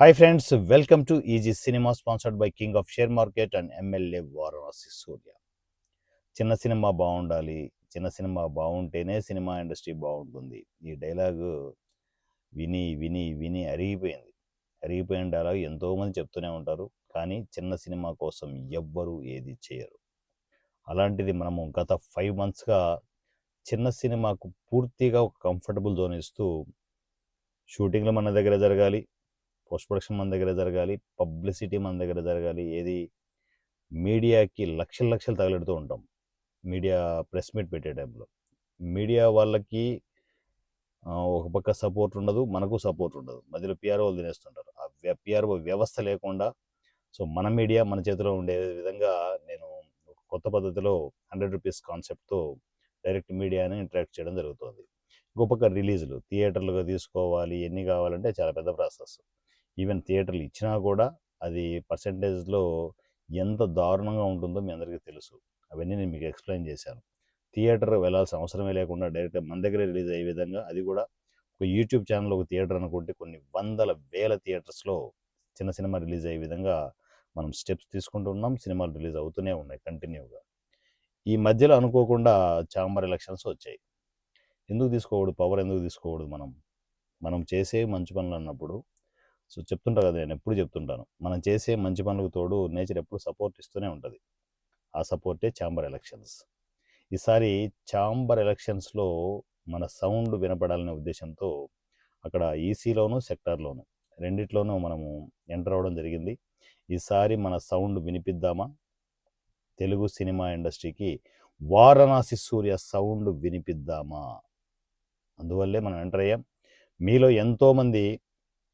Hi friends welcome to easy cinema sponsored by king of share market and MLA Varanasi Surya చిన్న cinema బాగుండాలి చిన్న cinema బాగుంటేనే cinema industry బాగుంటుంది. ఈ dialogue విని విని విని అరిగిపోయింది. అరిగిపోయిన డైలాగ్ ఎంతోమంది చెప్తూనే ఉంటారు కానీ చిన్న సినిమా కోసం ఎవ్వరూ ఏది చేయరు. అలాంటిది మనము గత ఫైవ్ మంత్స్గా చిన్న సినిమాకు పూర్తిగా ఒక కంఫర్టబుల్ జోన్ ఇస్తూ షూటింగ్లు మన దగ్గర జరగాలి పోస్ట్ ప్రొడక్షన్ మన దగ్గర జరగాలి పబ్లిసిటీ మన దగ్గర జరగాలి ఏది మీడియాకి లక్షల లక్షలు తగలెడుతూ ఉంటాం. మీడియా ప్రెస్ మీట్ పెట్టే టైంలో. మీడియా వాళ్ళకి ఒక పక్క సపోర్ట్ ఉండదు మనకు సపోర్ట్ ఉండదు. మధ్యలో పిఆర్ఓలు తినేస్తుంటారు. ఆ పిఆర్ఓ వ్యవస్థ లేకుండా సో మన మీడియా మన చేతిలో ఉండే విధంగా నేను కొత్త పద్ధతిలో హండ్రెడ్ రూపీస్ కాన్సెప్ట్తో డైరెక్ట్ మీడియాని ఇంటరాక్ట్ చేయడం జరుగుతుంది. ఇంకో పక్క రిలీజులు థియేటర్లుగా తీసుకోవాలి ఎన్ని కావాలంటే చాలా పెద్ద ప్రాసెస్. ఈవెన్ థియేటర్లు ఇచ్చినా కూడా అది పర్సంటేజ్లో ఎంత దారుణంగా ఉంటుందో మీ అందరికీ తెలుసు. అవన్నీ నేను మీకు ఎక్స్ప్లెయిన్ చేశాను. థియేటర్ వెళ్ళాల్సిన అవసరమే లేకుండా డైరెక్ట్ మన దగ్గరే రిలీజ్ అయ్యే విధంగా అది కూడా ఒక యూట్యూబ్ ఛానల్ ఒక థియేటర్ అనుకుంటే కొన్ని వందల వేల థియేటర్స్లో చిన్న సినిమా రిలీజ్ అయ్యే విధంగా మనం స్టెప్స్ తీసుకుంటూ ఉన్నాం. సినిమాలు రిలీజ్ అవుతూనే ఉన్నాయి కంటిన్యూగా. ఈ మధ్యలో అనుకోకుండా చాంబర్ ఎలక్షన్స్ వచ్చాయి. ఎందుకు తీసుకోకూడదు? పవర్ ఎందుకు తీసుకోకూడదు మనం? మనం చేసే మంచి పనులు అన్నప్పుడు సో చెప్తుంటా కదా నేను ఎప్పుడు చెప్తుంటాను. మనం చేసే మంచి పనులకు తోడు నేచర్ ఎప్పుడు సపోర్ట్ ఇస్తూనే ఉంటుంది. ఆ సపోర్టే ఛాంబర్ ఎలక్షన్స్. ఈసారి ఛాంబర్ ఎలక్షన్స్లో మన సౌండ్ వినపడాలనే ఉద్దేశంతో అక్కడ ఈసీలోను సెక్టార్లోను రెండిట్లోనూ మనము ఎంటర్ అవ్వడం జరిగింది. ఈసారి మన సౌండ్ వినిపిద్దామా? తెలుగు సినిమా ఇండస్ట్రీకి వారణాసి సూర్య సౌండ్ వినిపిద్దామా? అందువల్లే మనం ఎంటర్ అయ్యాం. మీలో ఎంతోమంది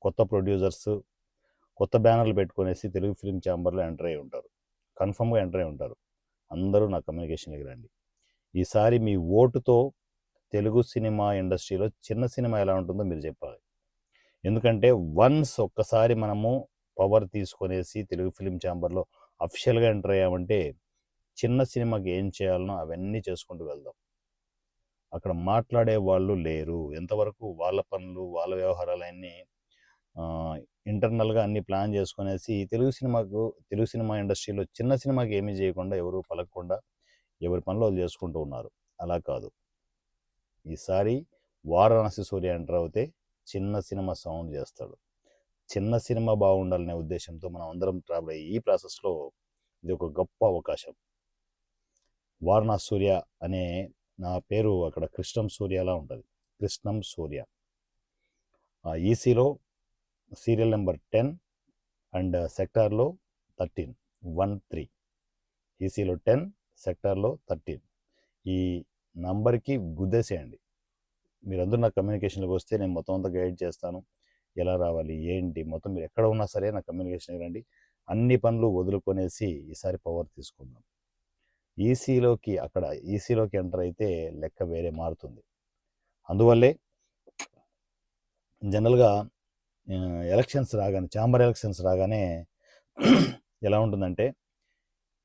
కొత్త ప్రొడ్యూసర్స్ కొత్త బ్యానర్లు పెట్టుకునేసి తెలుగు ఫిలిం ఛాంబర్లో ఎంటర్ అయి ఉంటారు. కన్ఫర్మ్గా ఎంటర్ అయి ఉంటారు. అందరూ నా కమ్యూనికేషన్కి రండి. ఈసారి మీ ఓటుతో తెలుగు సినిమా ఇండస్ట్రీలో చిన్న సినిమా ఎలా ఉంటుందో మీరు చెప్పాలి. ఎందుకంటే వన్స్ ఒక్కసారి మనము పవర్ తీసుకొనేసి తెలుగు ఫిలిం ఛాంబర్లో అఫిషియల్గా ఎంటర్ అయ్యామంటే చిన్న సినిమాకి ఏం చేయాలనో అవన్నీ చేసుకుంటూ వెళ్దాం. అక్కడ మాట్లాడే వాళ్ళు లేరు. ఎంతవరకు వాళ్ళ పనులు వాళ్ళ వ్యవహారాలన్నీ ఇంటర్నల్గా అన్ని ప్లాన్ చేసుకునేసి తెలుగు సినిమాకు తెలుగు సినిమా ఇండస్ట్రీలో చిన్న సినిమాకి ఏమీ చేయకుండా ఎవరు పలకకుండా ఎవరి పనులు వాళ్ళు చేసుకుంటూ ఉన్నారు. అలా కాదు. ఈసారి వారణాసి సూర్య ఎంటర్ అవుతే చిన్న సినిమా సౌండ్ చేస్తాడు. చిన్న సినిమా బాగుండాలనే ఉద్దేశంతో మనం అందరం ట్రావెల్ అయ్యి ఈ ప్రాసెస్లో ఇది ఒక గొప్ప అవకాశం. వారణాసి సూర్య అనే నా పేరు అక్కడ కృష్ణం సూర్యలా ఉంటుంది. కృష్ణం సూర్య. ఈసీలో సీరియల్ నెంబర్ టెన్ అండ్ సెక్టార్లో థర్టీన్ వన్ త్రీ. ఈసీలో టెన్ సెక్టార్లో థర్టీన్. ఈ నంబర్కి గుద్దేసేయండి. మీరందరూ నా కమ్యూనికేషన్లోకి వస్తే నేను మొత్తం అంతా గైడ్ చేస్తాను. ఎలా రావాలి ఏంటి మొత్తం మీరు ఎక్కడ ఉన్నా సరే నా కమ్యూనికేషన్కి రండి. అన్ని పనులు వదులుకొనేసి ఈసారి పవర్ తీసుకుందాం. ఈసీలోకి అక్కడ ఈసీలోకి ఎంటర్ అయితే లెక్క వేరే మారుతుంది. అందువల్లే జనరల్గా ఎలక్షన్స్ రాగానే ఛాంబర్ ఎలక్షన్స్ రాగానే ఎలా ఉంటుందంటే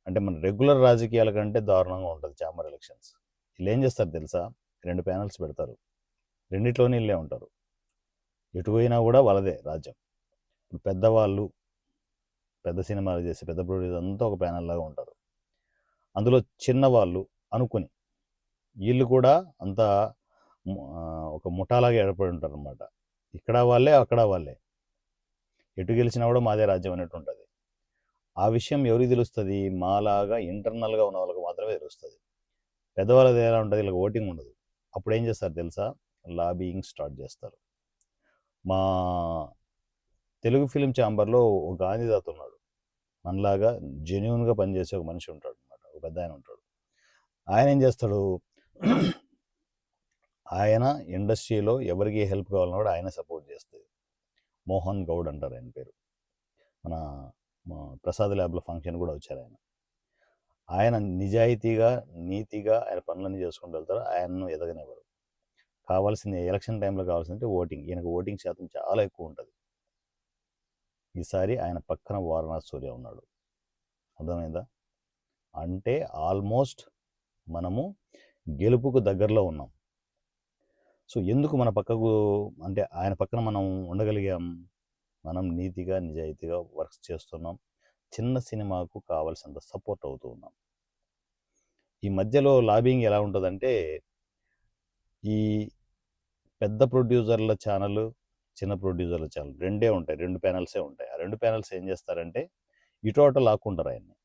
అంటే మన రెగ్యులర్ రాజకీయాల కంటే దారుణంగా ఉంటుంది ఛాంబర్ ఎలక్షన్స్ వీళ్ళు ఏం చేస్తారు తెలుసా? రెండు ప్యానల్స్ పెడతారు. రెండిట్లోనే వీళ్ళే ఉంటారు. ఎటు పోయినా కూడా వాళ్ళదే రాజ్యం. ఇప్పుడు పెద్దవాళ్ళు పెద్ద సినిమాలు చేసి పెద్ద ప్రొడ్యూసర్ అంతా ఒక ప్యానల్ లాగా ఉంటారు. అందులో చిన్నవాళ్ళు అనుకుని వీళ్ళు కూడా అంతా ఒక ముఠాలాగా ఏర్పడి ఉంటారు అనమాట ఇక్కడ వాళ్ళే అక్కడ వాళ్ళే. ఎటు గెలిచినా కూడా మాదే రాజ్యం అన్నట్టు ఉంటుంది. ఆ విషయం ఎవరికి తెలుస్తుంది? మాలాగా ఇంటర్నల్గా ఉన్న వాళ్ళకి మాత్రమే తెలుస్తుంది. పెద్దవాళ్ళది ఎలా ఉంటుంది? వీళ్ళకి ఓటింగ్ ఉండదు. అప్పుడు ఏం చేస్తారు తెలుసా? లాబీయింగ్ స్టార్ట్ చేస్తారు. మా తెలుగు ఫిలిం ఛాంబర్లో ఒక గాంధీదాత ఉన్నాడు. మనలాగా జెన్యున్గా పనిచేసే ఒక మనిషి ఉంటాడు అనమాట ఒక పెద్ద ఆయన ఉంటాడు. ఆయన ఏం చేస్తాడు? ఆయన ఇండస్ట్రీలో ఎవరికి హెల్ప్ కావాలన్నా కూడా ఆయన సపోర్ట్ చేస్తుంది మోహన్ గౌడ్ అంటారు ఆయన పేరు. మన ప్రసాద్ ల్యాబ్లో ఫంక్షన్ కూడా వచ్చారు ఆయన. ఆయన నిజాయితీగా నీతిగా ఆయన పనులన్నీ చేసుకుంటూ వెళ్తారు. ఆయనను ఎదగనివ్వరు. కావాల్సింది ఎలక్షన్ టైంలో కావాల్సింది ఓటింగ్. ఈయనకు ఓటింగ్ శాతం చాలా ఎక్కువ ఉంటుంది. ఈసారి ఆయన పక్కన వారణాసి సూర్య ఉన్నాడు. అర్థమైందా? అంటే ఆల్మోస్ట్ మనము గెలుపుకు దగ్గరలో ఉన్నాం. సో ఎందుకు మన పక్కకు అంటే ఆయన పక్కన మనం ఉండగలిగాం. మనం నీతిగా నిజాయితీగా వర్క్స్ చేస్తున్నాం. చిన్న సినిమాకు కావాల్సినంత సపోర్ట్ అవుతూ ఉన్నాం. ఈ మధ్యలో లాబింగ్ ఎలా ఉంటుందంటే ఈ పెద్ద ప్రొడ్యూసర్ల ఛానల్ చిన్న ప్రొడ్యూసర్ల ఛానల్ రెండే ఉంటాయి. రెండు ప్యానల్సే ఉంటాయి. ఆ రెండు ప్యానల్స్ ఏం చేస్తారంటే ఇటోట లాక్కుంటారు ఆయన్ని.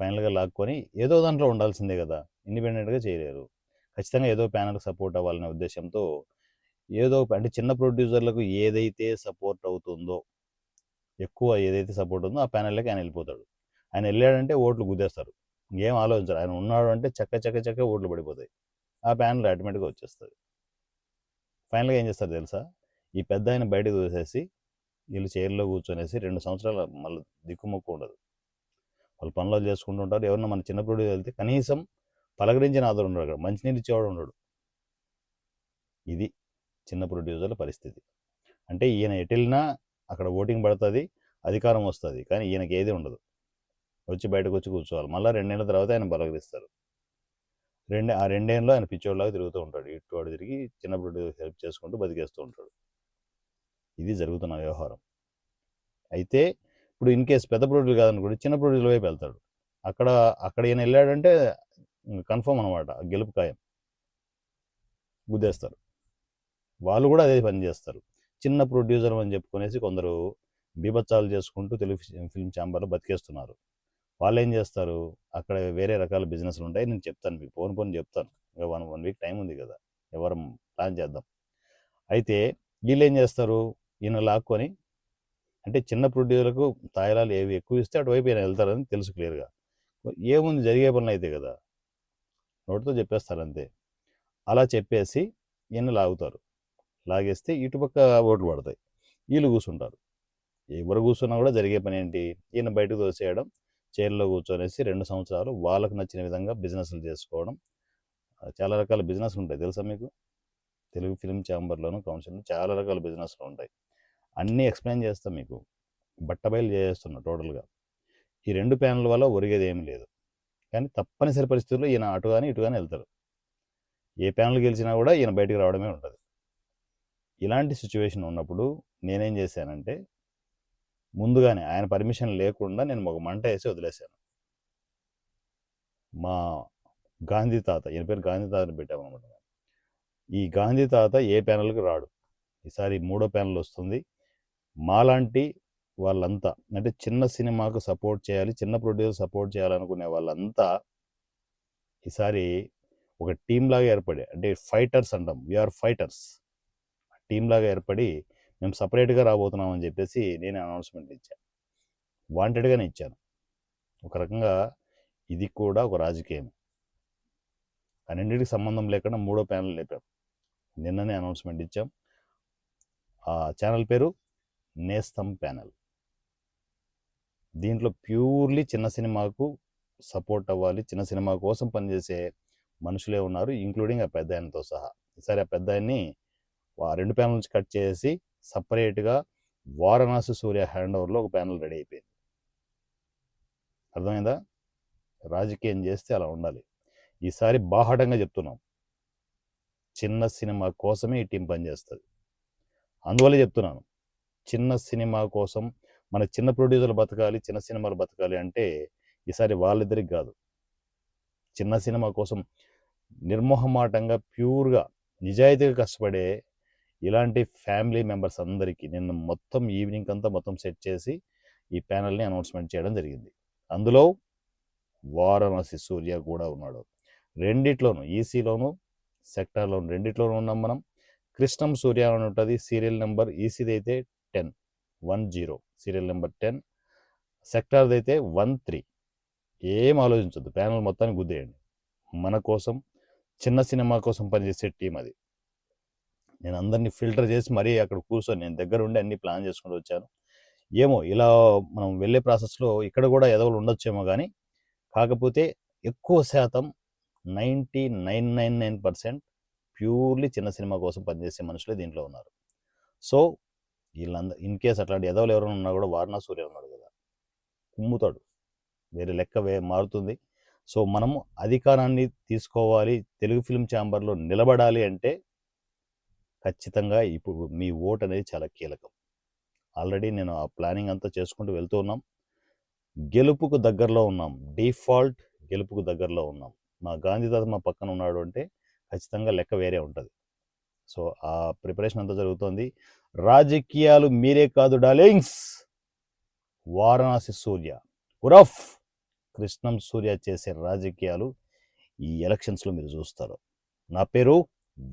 ఫైనల్గా లాక్కొని ఏదో దాంట్లో ఉండాల్సిందే కదా. ఇండిపెండెంట్గా చేయలేరు. ఖచ్చితంగా ఏదో ప్యానల్కి సపోర్ట్ అవ్వాలనే ఉద్దేశంతో ఏదో అంటే చిన్న ప్రొడ్యూసర్లకు ఏదైతే సపోర్ట్ అవుతుందో ఎక్కువ ఏదైతే సపోర్ట్ ఉందో ఆ ప్యానల్లోకి ఆయన వెళ్ళిపోతాడు. ఆయన వెళ్ళాడంటే ఓట్లు గుద్దేస్తారు. ఇంకేం ఆలోచించరు. ఆయన ఉన్నాడు అంటే చక్క చక్క చక్క ఓట్లు పడిపోతాయి. ఆ ప్యానల్ ఆటోమేటిక్గా వచ్చేస్తుంది. ఫైనల్గా ఏం చేస్తారు తెలుసా? ఈ పెద్ద ఆయన బయటకు తోసేసి వీళ్ళు చైర్లో కూర్చొనేసి రెండు సంవత్సరాలు మళ్ళీ దిక్కుమొక్కు ఉండదు. వాళ్ళు పనులు చేసుకుంటూ ఉంటారు. ఎవరన్నా మన చిన్న ప్రొడ్యూసర్ వెళ్తే కనీసం పలకరించిన ఆధారం ఉండడు అక్కడ. మంచినీళ్ళు ఇచ్చేవాడు ఉండడు. ఇది చిన్న ప్రొడ్యూసర్ల పరిస్థితి. అంటే ఈయన ఎటెళ్ళినా అక్కడ ఓటింగ్ పడుతుంది అధికారం వస్తుంది. కానీ ఈయనకి ఏది ఉండదు. వచ్చి బయటకు వచ్చి కూర్చోవాలి. మళ్ళీ రెండేళ్ళ తర్వాత ఆయన బలగరిస్తారు. రెండే ఆ రెండేళ్ళలో ఆయన పిచ్చోళ్ళలాగా తిరుగుతూ ఉంటాడు. ఇటు వాడు తిరిగి చిన్న ప్రొడ్యూసర్ హెల్ప్ చేసుకుంటూ బతికేస్తూ ఉంటాడు. ఇది జరుగుతున్న వ్యవహారం. అయితే ఇప్పుడు ఇన్ కేసు పెద్ద ప్రొడ్యూసర్ కాదనుకోండి చిన్న ప్రొడ్యూసర్ వైపు వెళ్తాడు. అక్కడ అక్కడ ఈయన వెళ్ళాడంటే కన్ఫర్మ్ అనమాట గెలుపు ఖాయం. గుద్దేస్తారు. వాళ్ళు కూడా అదే పని చేస్తారు. చిన్న ప్రొడ్యూసర్ అని చెప్పుకునేసి కొందరు బీభత్సాలు చేసుకుంటూ తెలుగు ఫిల్మ్ ఛాంబర్లో బతికేస్తున్నారు. వాళ్ళు ఏం చేస్తారు? అక్కడ వేరే రకాల బిజినెస్లు ఉంటాయి. నేను చెప్తాను మీకు. ఫోన్ ఫోన్ చెప్తాను. ఇంకా వన్ వన్ వీక్ టైం ఉంది కదా. ఎవరు ప్లాన్ చేద్దాం. అయితే వీళ్ళు ఏం చేస్తారు? ఈయన లాక్కొని అంటే చిన్న ప్రొడ్యూసర్లకు తాయిలాలు ఏవి ఎక్కువ ఇస్తే అటువైపు ఈయన వెళ్తారని తెలుసు క్లియర్గా. ఏముంది జరిగే పనులు అయితే కదా. నోటితో చెప్పేస్తారు అంతే. అలా చెప్పేసి ఈయన లాగుతారు. లాగేస్తే ఇటుపక్క ఓట్లు పడతాయి. వీళ్ళు కూర్చుంటారు ఎవరు కూర్చున్నా కూడా జరిగే పని ఏంటి? ఈయన బయటకు తోసేయడం చైర్లో కూర్చొనేసి రెండు సంవత్సరాలు వాళ్ళకు నచ్చిన విధంగా బిజినెస్లు చేసుకోవడం. చాలా రకాల బిజినెస్లు ఉంటాయి. తెలుసా మీకు? తెలుగు ఫిల్మ్ ఛాంబర్లోను కౌన్సిల్లో చాలా రకాల బిజినెస్లు ఉంటాయి. అన్నీ ఎక్స్ప్లెయిన్ చేస్తాం మీకు. బట్టబయలు చేస్తున్నా టోటల్గా. ఈ రెండు ప్యానల్ వల్ల ఒరిగేది ఏమీ లేదు. కానీ తప్పనిసరి పరిస్థితుల్లో ఈయన అటు కానీ ఇటు కానీ వెళ్తారు. ఏ ప్యానల్ గెలిచినా కూడా ఈయన బయటికి రావడమే ఉంటుంది. ఇలాంటి సిచ్యువేషన్ ఉన్నప్పుడు నేనేం చేశానంటే ముందుగానే ఆయన పర్మిషన్ లేకుండా నేను ఒక మంట వేసి వదిలేశాను. మా గాంధీ తాత ఈయన పేరు గాంధీ తాతని పెట్టామన్నమాట. ఈ గాంధీ తాత ఏ ప్యానల్కి రాడు. ఈసారి మూడో ప్యానల్ వస్తుంది. మాలాంటి వాళ్ళంతా. అంటే చిన్న సినిమాకు సపోర్ట్ చేయాలి చిన్న ప్రొడ్యూసర్ సపోర్ట్ చేయాలనుకునే వాళ్ళంతా ఈసారి ఒక టీంలాగా ఏర్పడి అంటే ఫైటర్స్ అంటాం. వీఆర్ ఫైటర్స్ టీం లాగా ఏర్పడి మేము సపరేట్గా రాబోతున్నాం అని చెప్పేసి నేను అనౌన్స్మెంట్ ఇచ్చాను వాంటెడ్గానే ఇచ్చాను. ఒక రకంగా ఇది కూడా ఒక రాజకీయం. అన్నింటికి సంబంధం లేకుండా మూడో ప్యానల్ లేపాం. నిన్ననే అనౌన్స్మెంట్ ఇచ్చాం. ఆ ఛానల్ పేరు నేస్తం ప్యానల్. దీంట్లో ప్యూర్లీ చిన్న సినిమాకు సపోర్ట్ అవ్వాలి. చిన్న సినిమా కోసం పనిచేసే మనుషులే ఉన్నారు ఇంక్లూడింగ్ ఆ పెద్ద ఆయనతో సహా. ఈసారి ఆ పెద్ద ఆయన్ని ఆ రెండు ప్యానల్ నుంచి కట్ చేసి సపరేట్గా వారణాసి సూర్య హ్యాండ్ ఓవర్లో ఒక ప్యానల్ రెడీ అయిపోయింది. అర్థమైందా? రాజకీయం చేస్తే అలా ఉండాలి. ఈసారి బాహాటంగా చెప్తున్నాం. చిన్న సినిమా కోసమే ఈ టీం పనిచేస్తుంది. అందువల్ల చెప్తున్నాను. చిన్న సినిమా కోసం మన చిన్న ప్రొడ్యూసర్లు బతకాలి చిన్న సినిమాలు బతకాలి అంటే ఈసారి వాళ్ళిద్దరికి కాదు. చిన్న సినిమా కోసం నిర్మోహమాటంగా ప్యూర్గా నిజాయితీగా కష్టపడే ఇలాంటి ఫ్యామిలీ మెంబర్స్ అందరికీ నిన్న మొత్తం ఈవినింగ్ అంతా మొత్తం సెట్ చేసి ఈ ప్యానల్ని అనౌన్స్మెంట్ చేయడం జరిగింది. అందులో వారణాసి సూర్య కూడా ఉన్నాడు. రెండిట్లోనూ ఈసీలోను సెక్టార్లోను రెండిట్లోనూ ఉన్నాం మనం. కృష్ణం సూర్య అని ఉంటుంది సీరియల్ నెంబర్ ఈసీది అయితే ten one zero. Serial number ten. సెక్టార్ది అయితే వన్ త్రీ. ఏం ఆలోచించొద్దు. ప్యానల్ మొత్తాన్ని గుద్దేయండి. మన కోసం చిన్న సినిమా కోసం పనిచేసే టీం అది. నేను అందరినీ ఫిల్టర్ చేసి మరీ అక్కడ కూర్చొని నేను దగ్గర ఉండి అన్ని ప్లాన్ చేసుకుంటూ వచ్చాను. ఏమో ఇలా మనం వెళ్ళే ప్రాసెస్లో ఇక్కడ కూడా ఎదవలు ఉండొచ్చేమో కానీ కాకపోతే ఎక్కువ శాతం ninety nine nine nine percent purely చిన్న సినిమా కోసం పనిచేసే మనుషులే దీంట్లో ఉన్నారు. సో వీళ్ళంద ఇన్ కేస్ అట్లాంటి ఎదవలు ఎవరైనా ఉన్నా కూడా వారణా సూర్య ఉన్నాడు కదా. కుమ్ముతాడు. వేరే లెక్క వే మారుతుంది. సో మనము అధికారాన్ని తీసుకోవాలి తెలుగు ఫిల్మ్ ఛాంబర్లో నిలబడాలి అంటే ఖచ్చితంగా ఇప్పుడు మీ ఓట్ అనేది చాలా కీలకం. ఆల్రెడీ నేను ఆ ప్లానింగ్ అంతా చేసుకుంటూ వెళ్తూ ఉన్నాం. గెలుపుకు దగ్గరలో ఉన్నాం. డిఫాల్ట్ గెలుపుకు దగ్గరలో ఉన్నాం. మా గాంధీ తాత మా పక్కన ఉన్నాడు అంటే ఖచ్చితంగా లెక్క వేరే ఉంటుంది. సో ఆ ప్రిపరేషన్ అంతా జరుగుతోంది. రాజకీయాలు మీరే కాదు డార్లింగ్స్! వారణాసి సూర్య ఉరఫ్ కృష్ణం సూర్య చేసే రాజకీయాలు ఈ ఎలక్షన్స్లో మీరు చూస్తారు. నా పేరు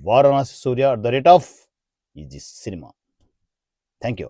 Varanasi Surya at the rate of easy cinema. Thank you